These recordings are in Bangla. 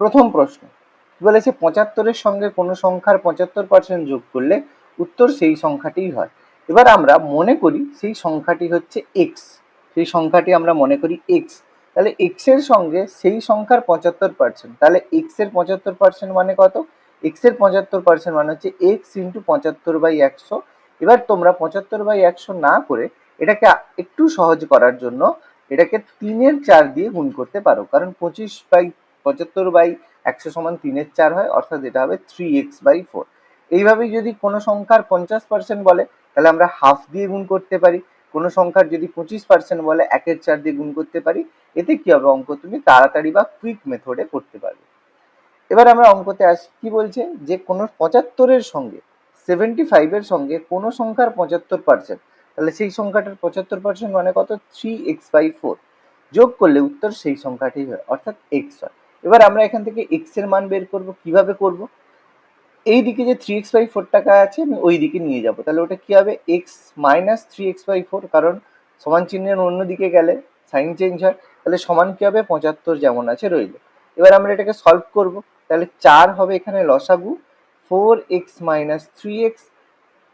প্রথম প্রশ্ন। বলেছে? পঁচাত্তরের সঙ্গে কোনো সংখ্যার পঁচাত্তর পার্সেন্ট যোগ করলে উত্তর সেই সংখ্যাটিই হয়। এবার আমরা মনে করি সেই সংখ্যাটি হচ্ছে এক্স সেই সংখ্যাটি আমরা মনে করি এক্স তাহলে এক্সের সঙ্গে সেই সংখ্যার পঁচাত্তর পার্সেন্ট তাহলে এক্সের পঁচাত্তর পার্সেন্ট মানে কত? এক্সের পঁচাত্তর পার্সেন্ট মানে হচ্ছে এক্স ইন্টু পঁচাত্তর বাই একশো। এবার তোমরা পঁচাত্তর বাই একশো না করে এটাকে একটু সহজ করার জন্য এটাকে তিনের চার দিয়ে গুণ করতে পারো। কারণ পঁচিশ বাই পঁচাত্তর বাই একশো সমান তিনের চার হয়, অর্থাৎ এটা হবে থ্রি এক্স বাই ফোর এইভাবেই যদি কোনো সংখ্যার পঞ্চাশ পার্সেন্ট বলে, তাহলে আমরা হাফ দিয়ে গুণ করতে পারি। কোনো সংখ্যার যদি পঁচিশ পার্সেন্ট বলে, একের চার দিয়ে গুণ করতে পারি, এতে কি হবে অঙ্ক? তুমি তাড়াতাড়ি বা কুইক মেথডে করতে পারবে। এবার আমরা অঙ্কতে আসি। কি বলছে? যে কোনো পঁচাত্তরের সঙ্গে সেভেন্টি ফাইভের সঙ্গে কোনো সংখ্যার পঁচাত্তর পার্সেন্ট তাহলে সেই সংখ্যাটার পঁচাত্তর পার্সেন্ট মানে কত? থ্রি এক্স বাই ফোর যোগ করলে উত্তর সেই সংখ্যাটি হয়, অর্থাৎ এক্স হয়। এবার আমরা এখান থেকে এক্সের মান বের করব, কীভাবে করব? এই দিকে যে থ্রি এক্স বাই ফোর টাকা আছে, আমি ওই দিকে নিয়ে যাব। তাহলে ওটা কি হবে? X minus three X by four কারণ সমান চিহ্নের অন্য দিকে গেলে সাইন চেঞ্জ হয়, তাহলে সমান কি হবে? পঁচাত্তর যেমন আছে রইল। এবার আমরা এটাকে সলভ করব। তাহলে চার হবে এখানে লসাগু four X minus three X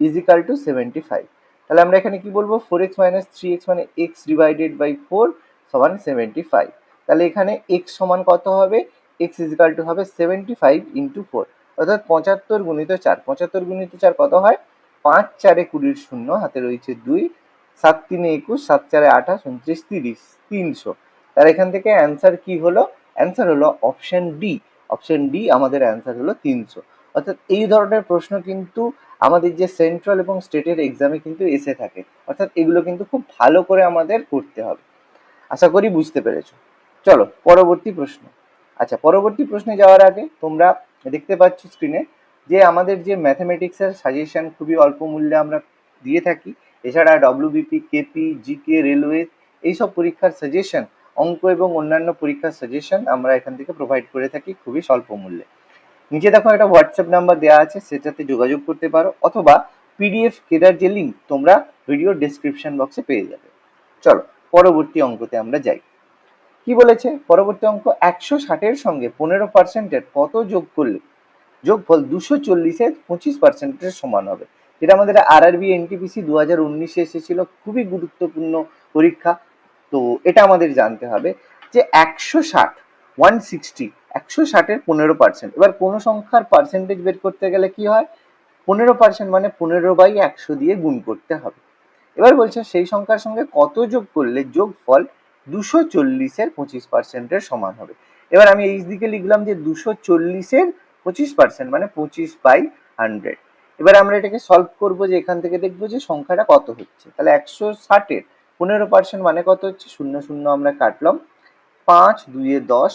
equal to seventy five তাহলে আমরা এখানে কি বলব? Four X minus three X মানে এক্স ডিভাইডেড বাই ফোর সমান সেভেন্টি ফাইভ তাহলে এখানে এক্স সমান কত হবে? এক্স ইজিক্যাল টু হবে সেভেন্টি ফাইভ ইন্টু ফোর অর্থাৎ পঁচাত্তর গুণিত চার। পঁচাত্তর গুণিত চার কত হয়? পাঁচ চারে কুড়ির শূন্য, হাতে রয়েছে দুই। সাত তিনে একুশ, সাত চারে আঠাশ, উনত্রিশ, তিরিশ, তিনশো। তার এখান থেকে অ্যান্সার কি হলো? অ্যান্সার হলো অপশন ডি অপশন ডি আমাদের অ্যান্সার হলো তিনশো। অর্থাৎ এই ধরনের প্রশ্ন কিন্তু আমাদের যে সেন্ট্রাল এবং স্টেটের এক্সামে কিন্তু এসে থাকে। অর্থাৎ এগুলো কিন্তু খুব ভালো করে আমাদের করতে হবে। আশা করি বুঝতে পেরেছ। চলো, পরবর্তী প্রশ্ন। আচ্ছা পরবর্তী প্রশ্নে যাওয়ার আগে তোমরা দেখতে পাচ্ছ স্ক্রিনে যে আমাদের যে ম্যাথামেটিক্সের সাজেশন খুবই অল্প মূল্যে আমরা দিয়ে থাকি। এছাড়া ডব্লিউবিপি কেপি জিকে রেলওয়ে এইসব পরীক্ষার সাজেশন অঙ্ক এবং অন্যান্য পরীক্ষার সাজেশন আমরা এখান থেকে প্রোভাইড করে থাকি খুবই স্বল্প মূল্যে। নিচে দেখো একটা হোয়াটসঅ্যাপ নাম্বার দেওয়া আছে, সেটাতে যোগাযোগ করতে পারো, অথবা পিডিএফ কেদার যে লিঙ্ক তোমরা ভিডিও ডেসক্রিপশন বক্সে পেয়ে যাবে। চলো, পরবর্তী অঙ্কতে আমরা যাই। কি বলেছে? পরবর্তী অঙ্ক একশো ষাটের সঙ্গে পনেরো পার্সেন্টের কত যোগ করলে? যোগফল দুশো চল্লিশের পঁচিশ পার্সেন্টের সমান হবে। এটা আমাদের আরআরবি এনটিপিসি দু হাজার উনিশে এসেছিল, খুবই গুরুত্বপূর্ণ পরীক্ষা। তো এটা আমাদের জানতে হবে যে একশো ষাট ওয়ান সিক্সটি একশো ষাটের পনেরো পার্সেন্ট। এবার কোনো সংখ্যার পার্সেন্টেজ বের করতে গেলে কি হয়? পনেরো পার্সেন্ট মানে পনেরো বাই একশো দিয়ে গুণ করতে হবে। এবার বলছে সেই সংখ্যার সঙ্গে কত যোগ করলে যোগফল দুশো চল্লিশের পঁচিশ পার্সেন্টের সমান হবে। এবার আমি এই দিকে লিখলাম যে দুশো চল্লিশের পঁচিশ পার্সেন্ট মানে পঁচিশ বাই হান্ড্রেড এবার আমরা এটাকে সলভ করব যে এখান থেকে দেখব যে সংখ্যাটা কত হচ্ছে। তাহলে একশো ষাটের পনেরো পার্সেন্ট মানে কত হচ্ছে? শূন্য শূন্য আমরা কাটলাম। পাঁচ দুইয়ে দশ,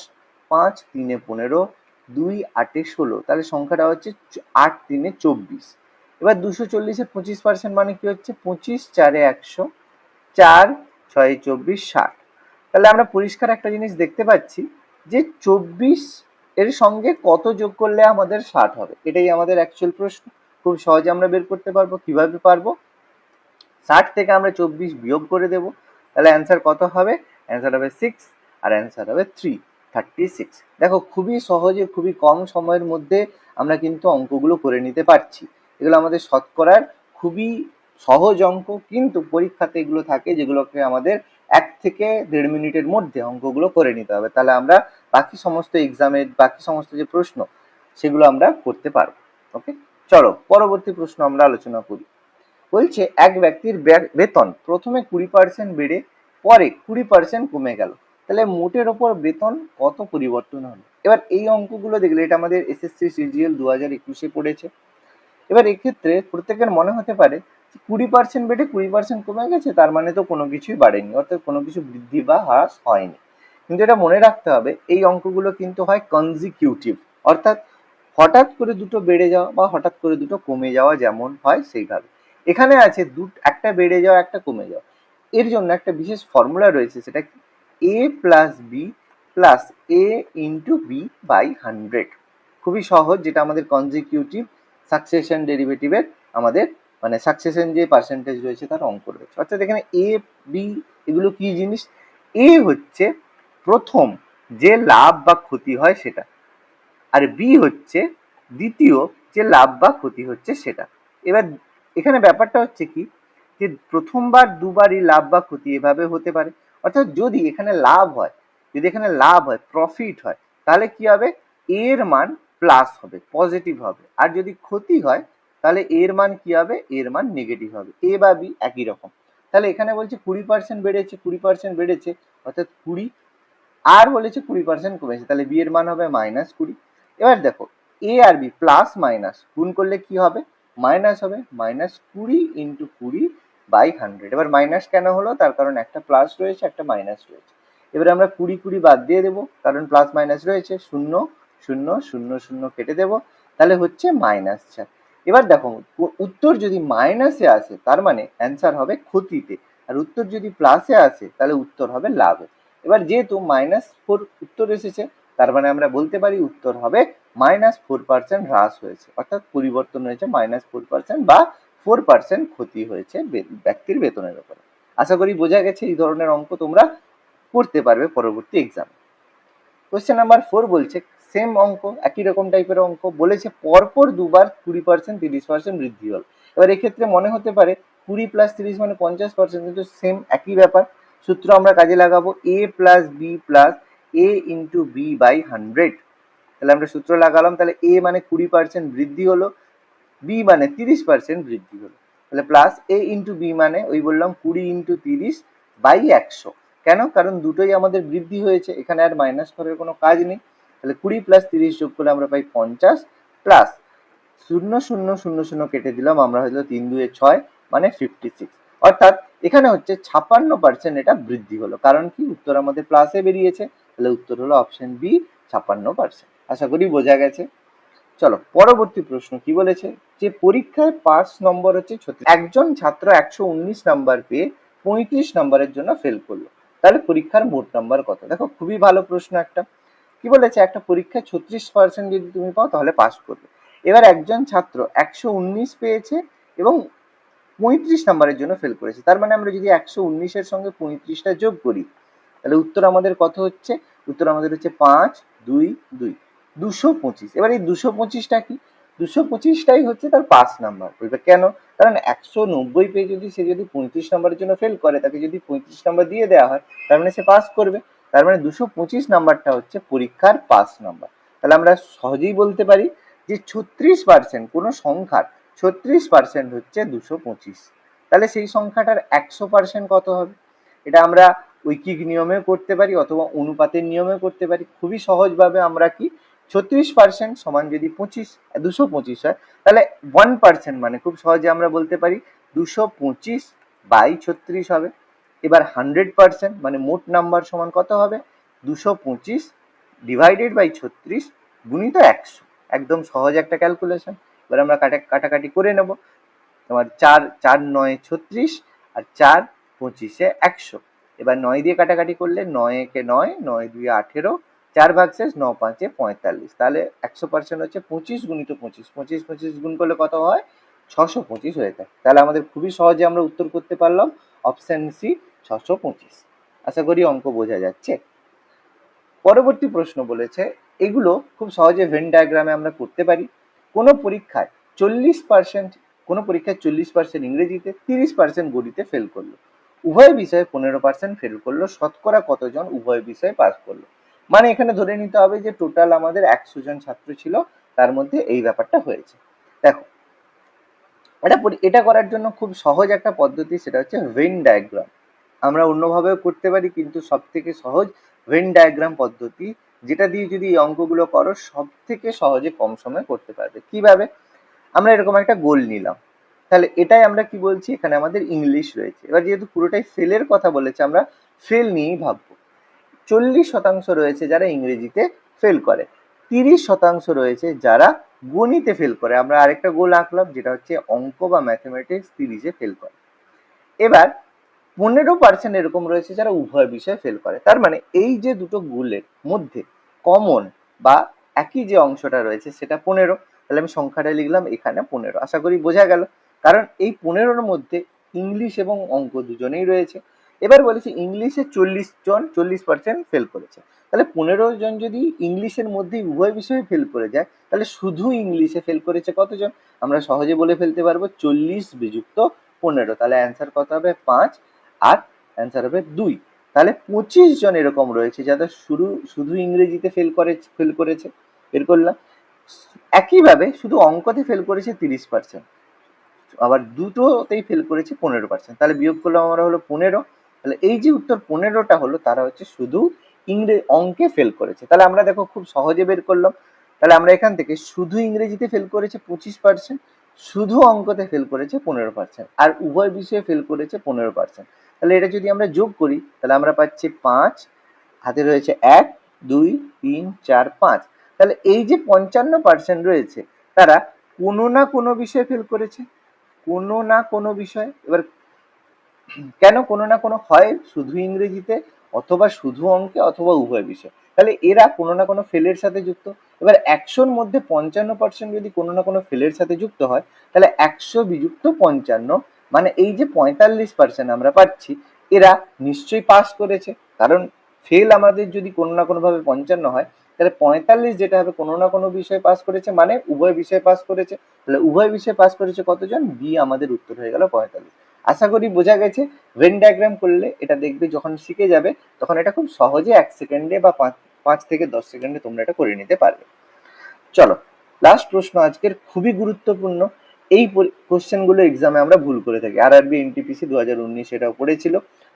পাঁচ তিনে পনেরো, দুই আটে ষোলো। তাহলে সংখ্যাটা হচ্ছে আট তিনে চব্বিশ। এবার দুশো চল্লিশের পঁচিশ পার্সেন্ট মানে কি হচ্ছে? পঁচিশ চারে একশো, চার ছয় চব্বিশ ষাট। তাহলে আমরা পরিষ্কার একটা জিনিস দেখতে পাচ্ছি যে চব্বিশ এর সঙ্গে কত যোগ করলে আমাদের ষাট হবে? এটাই আমাদের অ্যাকচুয়াল প্রশ্ন। খুব সহজে আমরা বের করতে পারব। কীভাবে পারব? ষাট থেকে আমরা চব্বিশ বিয়োগ করে দেব। তাহলে অ্যান্সার কত হবে? অ্যান্সার হবে সিক্স আর অ্যান্সার হবে থ্রি থার্টি সিক্স দেখো, খুবই সহজে, খুবই কম সময়ের মধ্যে আমরা কিন্তু অঙ্কগুলো করে নিতে পারছি। এগুলো আমাদের শতকরার খুবই সহজ অঙ্ক, কিন্তু পরীক্ষাতে এগুলো থাকে যেগুলোকে আমাদের এক থেকে দেড় মিনিটের মধ্যে অঙ্কগুলো করে নিতে হবে। তাহলে আমরা বাকি সমস্ত এক্সামের বাকি সমস্ত যে প্রশ্ন, সেগুলো আমরা করতে পারব। ওকে চলো, পরবর্তী প্রশ্ন আমরা আলোচনা করি। বলছে, এক ব্যক্তির বেতন প্রথমে কুড়ি পার্সেন্ট বেড়ে, পরে কুড়ি পার্সেন্ট কমে গেল। তাহলে মোটের ওপর বেতন কত পরিবর্তন হলো? এবার এই অঙ্কগুলো দেখলে এটা আমাদের এসএসসি সিজিএল দু হাজার একুশে পড়েছে। এবার এক্ষেত্রে প্রত্যেকের মনে হতে পারে কুড়ি পার্সেন্ট বেড়ে কুড়ি পার্সেন্ট কমে গেছে, তার মানে তো কোনো কিছুই বাড়েনি, অর্থাৎ কোনো কিছু বৃদ্ধি বা হ্রাস হয়নি। কিন্তু এটা মনে রাখতে হবে, এই অঙ্কগুলো কিন্তু হয় কনজিকিউটিভ অর্থাৎ হঠাৎ করে দুটো বেড়ে যাওয়া বা হঠাৎ করে দুটো কমে যাওয়া যেমন হয় সেইভাবে। এখানে আছে দু, একটা বেড়ে যাওয়া, একটা কমে যাওয়া। এর জন্য একটা বিশেষ ফর্মুলা রয়েছে, সেটা কি? A plus B plus A into B by hundred খুবই সহজ, যেটা আমাদের কনজিকিউটিভ সাকসেশন ডেরিভেটিভের আমাদের মানে সাকসেশন যে পার্সেন্টেজ রয়েছে তার অঙ্ক রয়েছে। অর্থাৎ এখানে এ বি এগুলো কি জিনিস? এ হচ্ছে প্রথম যে লাভ বা ক্ষতি হয় সেটা। আর বি হচ্ছে দ্বিতীয় যে লাভ বা ক্ষতি হচ্ছে সেটা। এবার এখানে ব্যাপারটা হচ্ছে কি? যে প্রথমবার, দুবারই লাভ বা ক্ষতি এভাবে হতে পারে। অর্থাৎ যদি এখানে লাভ হয়, যদি এখানে লাভ হয় প্রফিট হয়, তাহলে কি হবে? এর মান প্লাস হবে পজিটিভ হবে। আর যদি ক্ষতি হয় তাহলে এর মান কি হবে? এর মান নেগেটিভ হবে। এ বা বি একই রকম। তাহলে এখানে বলছে কুড়ি পার্সেন্ট বেড়েছে, কুড়ি পার্সেন্ট বেড়েছে, অর্থাৎ কুড়ি। আর বলেছে কুড়ি পার্সেন্ট কমেছে, তাহলে বি এর মান হবে মাইনাস কুড়ি। এবার দেখো এ আর বি প্লাস মাইনাস গুণ করলে কি হবে? মাইনাস হবে মাইনাস কুড়ি ইন্টু কুড়ি বাই হান্ড্রেড এবার মাইনাস কেন হলো? তার কারণ একটা প্লাস রয়েছে, একটা মাইনাস রয়েছে। এবার আমরা কুড়ি কুড়ি বাদ দিয়ে দেবো, কারণ প্লাস মাইনাস রয়েছে, শূন্য শূন্য শূন্য শূন্য কেটে দেবো। তাহলে হচ্ছে মাইনাস চার। এবার দেখো উত্তর যদি মাইনাসে আসে, তার মানে অ্যান্সার হবে ক্ষতিতে। আর উত্তর যদি প্লাসে আসে, তাহলে উত্তর হবে লাভে। এবার যেহেতু মাইনাস ফোর উত্তর এসেছে, তার মানে আমরা বলতে পারি উত্তর হবে মাইনাস ফোর পার্সেন্ট হ্রাস হয়েছে। অর্থাৎ পরিবর্তন হয়েছে মাইনাস ফোর পার্সেন্ট বা ফোর পার্সেন্ট ক্ষতি হয়েছে ব্যক্তির বেতনের উপরে। আশা করি বোঝা গেছে, এই ধরনের অঙ্ক তোমরা করতে পারবে পরবর্তী এক্সাম কোয়েশ্চেন নাম্বার ফোর বলছে সেম অঙ্ক, একই রকম টাইপের অঙ্ক বলেছে, পরপর দুবার কুড়ি পার্সেন্ট তিরিশ পার্সেন্ট বৃদ্ধি হল এবার এক্ষেত্রে মনে হতে পারে কুড়ি প্লাস তিরিশ মানে পঞ্চাশ পার্সেন্ট কিন্তু সেম একই ব্যাপার। সূত্র আমরা কাজে লাগাবো A plus B plus A into B by hundred তাহলে আমরা সূত্র লাগালাম, তাহলে এ মানে কুড়ি পার্সেন্ট বৃদ্ধি হলো বি মানে তিরিশ পার্সেন্ট বৃদ্ধি হলো। তাহলে প্লাস এ ইন্টু বি মানে ওই বললাম কুড়ি ইন্টু তিরিশ বাই একশো। কেন? কারণ দুটোই আমাদের বৃদ্ধি হয়েছে, এখানে আর মাইনাস করার কোনো কাজ নেই। তাহলে কুড়ি প্লাস তিরিশ যোগ করলে আমরা পাই পঞ্চাশ প্লাস শূন্য শূন্য শূন্য শূন্য কেটে দিলাম, আমরা হয়তো তিন, দুয়ে ছয় মানে ফিফটি সিক্স অর্থাৎ এখানে হচ্ছে ছাপান্ন পার্সেন্ট এটা বৃদ্ধি হলো। কারণ কি? উত্তর আমাদের প্লাসে বেরিয়েছে। তাহলে উত্তর হলো অপশন বি ছাপান্ন পার্সেন্ট আশা করি বোঝা গেছে। চলো, পরবর্তী প্রশ্ন কি বলেছে? যে পরীক্ষায় পাস নম্বর হচ্ছে একজন ছাত্র একশো উনিশ নাম্বার পেয়ে পঁয়ত্রিশ নম্বরের জন্য ফেল করল। তাহলে পরীক্ষার মোট নাম্বার কত? দেখো, খুবই ভালো প্রশ্ন একটা। কি বলেছে? একটা পরীক্ষায় ছত্রিশ পার্সেন্ট যদি তুমি পাও, তাহলে পাস করবে। এবার একজন ছাত্র একশো উনিশ পেয়েছে এবং পঁয়ত্রিশ নাম্বারের জন্য ফেল করেছে। তার মানে আমরা যদি একশো উনিশের সঙ্গে পঁয়ত্রিশটা যোগ করি, তাহলে উত্তর আমাদের কত হচ্ছে? উত্তর আমাদের হচ্ছে পাঁচ, দুই দুই। দুশো পঁচিশ। এবার এই দুশো পঁচিশটা কি? দুশো পঁচিশটাই হচ্ছে তার পাস নাম্বার এবার কেন? কারণ একশো নব্বই পেয়ে যদি সে যদি পঁয়ত্রিশ নাম্বারের জন্য ফেল করে, তাকে যদি পঁয়ত্রিশ নাম্বার দিয়ে দেওয়া হয়, তার মানে সে পাস করবে। তার মানে দুশো পঁচিশ নাম্বারটা হচ্ছে পরীক্ষার পাস নাম্বার। তাহলে আমরা সহজেই বলতে পারি যে ছত্রিশ পার্সেন্ট কোনো সংখ্যার ছত্রিশ পার্সেন্ট হচ্ছে দুশো পঁচিশ। তাহলে সেই সংখ্যাটার একশো পার্সেন্ট কত হবে? এটা আমরা ঐকিক নিয়মেও করতে পারি অথবা অনুপাতের নিয়মেও করতে পারি। খুবই সহজভাবে আমরা কি ছত্রিশ পার্সেন্ট সমান যদি পঁচিশ, দুশো পঁচিশ হয়, তাহলে ওয়ান পার্সেন্ট মানে খুব সহজে আমরা বলতে পারি দুশো পঁচিশ বাই ছত্রিশ হবে। এবার হান্ড্রেড পার্সেন্ট মানে মোট নাম্বার সমান কত হবে? দুশো পঁচিশ ডিভাইডেড বাই ছত্রিশ গুণিত একশো। একদম সহজ একটা ক্যালকুলেশন এবার আমরা কাটা কাটাকাটি করে নেব। তোমার চার চার নয় ছত্রিশ আর চার পঁচিশে একশো। এবার নয় দিয়ে কাটাকাটি করলে নয় একে নয় নয় দুই আঠেরো, চার ভাগ শেষ ন পাঁচে পঁয়তাল্লিশ। তাহলে একশো পার্সেন্ট হচ্ছে পঁচিশ গুণিত পঁচিশ। পঁচিশ পঁচিশ গুণ করলে কত হয়? ছশো পঁচিশ হয়ে যায়। তাহলে আমাদের খুবই সহজে আমরা উত্তর করতে পারলাম। অপশান সি ছশো পঁচিশ। আশা করি অঙ্ক বোঝা যাচ্ছে। পরবর্তী প্রশ্ন বলেছে, এগুলো খুব সহজে ভেন ডায়াগ্রামে আমরা করতে পারি। কোনো পরীক্ষায় চল্লিশ পার্সেন্ট কোনো পরীক্ষায় চল্লিশ পার্সেন্ট ইংরেজিতে, তিরিশ পার্সেন্ট গণিতে ফেল করল। উভয় বিষয়ে পনেরো পার্সেন্ট ফেল করল, শতকরা কতজন উভয় বিষয়ে পাস করল? মানে এখানে ধরে নিতে হবে যে টোটাল আমাদের একশো জন ছাত্র ছিল, তার মধ্যে এই ব্যাপারটা হয়েছে। দেখো, এটা এটা করার জন্য খুব সহজ একটা পদ্ধতি, সেটা হচ্ছে ভেন ডায়াগ্রাম আমরা অন্যভাবেও করতে পারি, কিন্তু সব থেকে সহজ ভেন ডায়াগ্রাম পদ্ধতি, যেটা দিয়ে যদি এই অঙ্কগুলো করো সব থেকে সহজে কম সময়ে করতে পারবে। কীভাবে? আমরা এরকম একটা গোল নিলাম। তাহলে এটাই আমরা কি বলছি? এখানে আমাদের ইংলিশ রয়েছে। এবার যেহেতু পুরোটাই ফেলের কথা বলেছে, আমরা ফেল নিয়েই ভাববো। চল্লিশ শতাংশ রয়েছে যারা ইংরেজিতে ফেল করে। তিরিশ শতাংশ রয়েছে যারা গণিতে ফেল করে। আমরা আরেকটা গোল আঁকলাম, যেটা হচ্ছে অঙ্ক বা ম্যাথমেটিক্স তিরিশে ফেল করে। এবার পনেরো পার্সেন্ট এরকম রয়েছে যারা উভয় বিষয়ে ফেল করে। তার মানে এই যে দুটো গোলের মধ্যে কমন বা একই যে অংশটা রয়েছে সেটা পনেরো, তাহলে আমি সংখ্যাটা লিখলাম, এখানে পনেরো। আশা করি বোঝা গেল। কারণ এই পনেরোর মধ্যে ইংলিশ এবং অঙ্ক দুজনেই রয়েছে। এবার বলেছে ইংলিশে চল্লিশ জন চল্লিশ পার্সেন্ট ফেল করেছে। তাহলে পনেরো জন যদি ইংলিশের মধ্যেই উভয় বিষয়ে ফেল করে যায়, তাহলে শুধু ইংলিশে ফেল করেছে কতজন? আমরা সহজে বলে ফেলতে পারব চল্লিশ বিযুক্ত পনেরো। তাহলে অ্যান্সার কত হবে? পাঁচ। আর অ্যান্সার হবে দুই। তাহলে পঁচিশ জন এরকম রয়েছে যাদের শুরু, শুধু ইংরেজিতে ফেল করে ফেল করেছে, বের করলাম। একইভাবে শুধু অঙ্কতে ফেল করেছে তিরিশ পার্সেন্ট আবার দুটোতেই ফেল করেছে পনেরো পার্সেন্ট তাহলে বিয়োগ করলাম আমরা হলো পনেরো। তাহলে এই যে উত্তর পনেরোটা হলো, তারা হচ্ছে শুধু ইংরেজি অঙ্কে ফেল করেছে। তাহলে আমরা দেখো খুব সহজে বের করলাম। তাহলে আমরা এখান থেকে শুধু ইংরেজিতে ফেল করেছে পঁচিশ পার্সেন্ট শুধু অঙ্কতে ফেল করেছে পনেরো পার্সেন্ট আর উভয় বিষয়ে ফেল করেছে পনেরো পার্সেন্ট তাহলে এটা যদি আমরা যোগ করি, তাহলে আমরা পাচ্ছি পাঁচ, হাতে রয়েছে এক, দুই, তিন, চার, পাঁচ। তাহলে এই যে পঞ্চান্ন পার্সেন্ট রয়েছে, তারা কোনো না কোনো বিষয়ে ফেল করেছে। কোনো না কোনো বিষয়। এবার কেন কোনো না কোনো হয় শুধু ইংরেজিতে অথবা শুধু অঙ্কে অথবা উভয় বিষয়? তাহলে এরা কোনো না কোনো ফেলের সাথে যুক্ত। এবার একশোর মধ্যে পঞ্চান্ন পার্সেন্ট যদি কোনো না কোনো ফেলের সাথে যুক্ত হয়, তাহলে একশো বিযুক্ত পঞ্চান্ন মানে এই যে পঁয়তাল্লিশ পার্সেন্ট আমরা পাচ্ছি, এরা নিশ্চয়ই পাস করেছে। কারণ ফেল আমাদের যদি কোনো না কোনোভাবে পঞ্চান্ন হয়, তাহলে পঁয়তাল্লিশ যেটা হবে কোনো না কোনো বিষয়ে পাস করেছে মানে উভয় বিষয়ে পাস করেছে। তাহলে উভয় বিষয়ে পাস করেছে কতজন? বি আমাদের উত্তর হয়ে গেল পঁয়তাল্লিশ। আশা করি বোঝা গেছে ভেন ডায়াগ্রাম করলে এটা দেখবে যখন শিখে যাবে, তখন এটা খুব সহজে এক সেকেন্ডে বা পাঁচ থেকে দশ সেকেন্ডে তোমরা এটা করে নিতে পারবে। চলো লাস্ট প্রশ্ন আজকের খুবই গুরুত্বপূর্ণ। এই কোশ্চেনগুলো এক্সামে আমরা ভুল করে থাকি। আর আরবি এনটিপিসি দু হাজার উনিশ এটাও পড়েছিল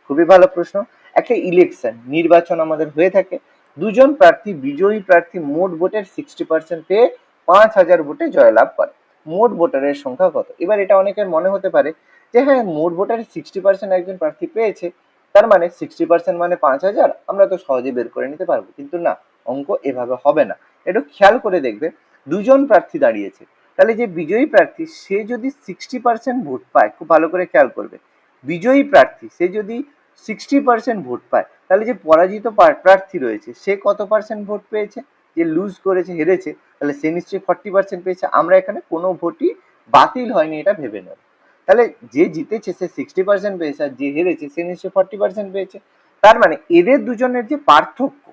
খুবই ভালো প্রশ্ন। একটা ইলেকশন নির্বাচন আমাদের হয়ে থাকে। দুজন প্রার্থী, বিজয়ী প্রার্থী মোট ভোটের সিক্সটি পার্সেন্ট পেয়ে পাঁচ হাজার ভোটে জয়লাভ করে। মোট ভোটারের সংখ্যা কত? এবার এটা অনেকের মনে হতে পারে যে হ্যাঁ মোট ভোটারের সিক্সটি পার্সেন্ট একজন প্রার্থী পেয়েছে, তার মানে সিক্সটি পার্সেন্ট মানে পাঁচ হাজার, আমরা তো সহজে বের করে নিতে পারব। কিন্তু না, অঙ্ক এভাবে হবে না। একটু খেয়াল করে দেখবে, দুজন প্রার্থী দাঁড়িয়েছে। তাহলে যে বিজয়ী প্রার্থী, সে যদি সিক্সটি পার্সেন্ট ভোট পায়, খুব ভালো করে খেয়াল করবে। বিজয়ী প্রার্থী, সে যদি সিক্সটি পার্সেন্ট ভোট পায়, তাহলে যে পরাজিত প্রার্থী রয়েছে, সে কত পার্সেন্ট ভোট পেয়েছে? যে লুজ করেছে, হেরেছে, তাহলে সে নিশ্চয়ই ফর্টি পার্সেন্ট পেয়েছে। আমরা এখানে কোনো ভোটই বাতিল হয়নি, এটা ভেবে নেব। তাহলে যে জিতেছে, সে সিক্সটি পার্সেন্ট পেয়েছে, আর যে হেরেছে, সে নিশ্চয়ই ফর্টি পার্সেন্ট পেয়েছে। তার মানে এদের দুজনের যে পার্থক্য,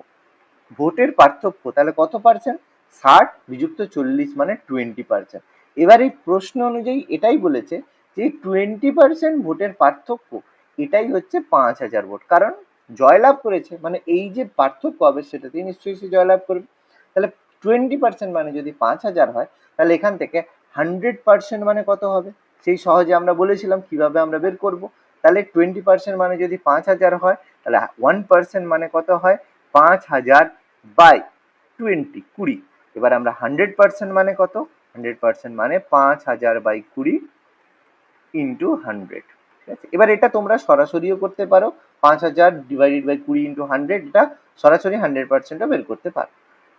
ভোটের পার্থক্য, তাহলে কত পার্সেন্ট ষাট বিযুক্ত চল্লিশ মানে টোয়েন্টি পার্সেন্ট এবার এই প্রশ্ন অনুযায়ী এটাই বলেছে যে টোয়েন্টি পার্সেন্ট ভোটের পার্থক্য, এটাই হচ্ছে পাঁচ হাজার ভোট। কারণ জয়লাভ করেছে মানে এই যে পার্থক্য হবে সেটাতেই নিশ্চয়ই সে জয়লাভ করবে। তাহলে টোয়েন্টি পার্সেন্ট মানে যদি পাঁচ হাজার হয়, তাহলে এখান থেকে হান্ড্রেড পার্সেন্ট মানে কত হবে? সেই সহজে আমরা বলেছিলাম কীভাবে আমরা বের করব। তাহলে টোয়েন্টি পার্সেন্ট মানে যদি পাঁচ হাজার হয়, তাহলে ওয়ান পার্সেন্ট মানে কত হয়? পাঁচ হাজার বাই টোয়েন্টি কুড়ি। এবার আমরা হান্ড্রেড পার্সেন্ট মানে কত? হান্ড্রেড পার্সেন্ট মানে পাঁচ হাজার বাই কুড়ি ইন্টু হান্ড্রেড ঠিক আছে? এবার এটা তোমরা সরাসরিও করতে পারো, পাঁচ হাজার ডিভাইডেড বাই কুড়ি ইন্টু হান্ড্রেড এটা সরাসরি হান্ড্রেড পার্সেন্টও বের করতে পারো।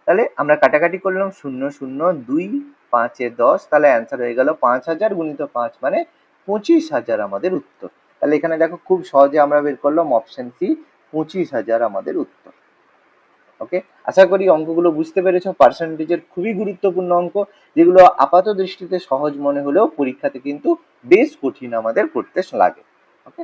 তাহলে আমরা কাটাকাটি করলাম শূন্য শূন্য, দুই, পাঁচে দশ, তাহলে অ্যান্সার হয়ে গেল পাঁচ হাজার গুণিত পাঁচ মানে পঁচিশ হাজার আমাদের উত্তর। তাহলে এখানে দেখো খুব সহজে আমরা বের করলাম অপশন সি পঁচিশ হাজার আমাদের উত্তর। ওকে আশা করি অঙ্কগুলো বুঝতে পেরেছ। পার্সেন্টেজের খুবই গুরুত্বপূর্ণ অঙ্ক, যেগুলো আপাত দৃষ্টিতে সহজ মনে হলেও পরীক্ষাতে কিন্তু বেশ কঠিন আমাদের করতে লাগে। ওকে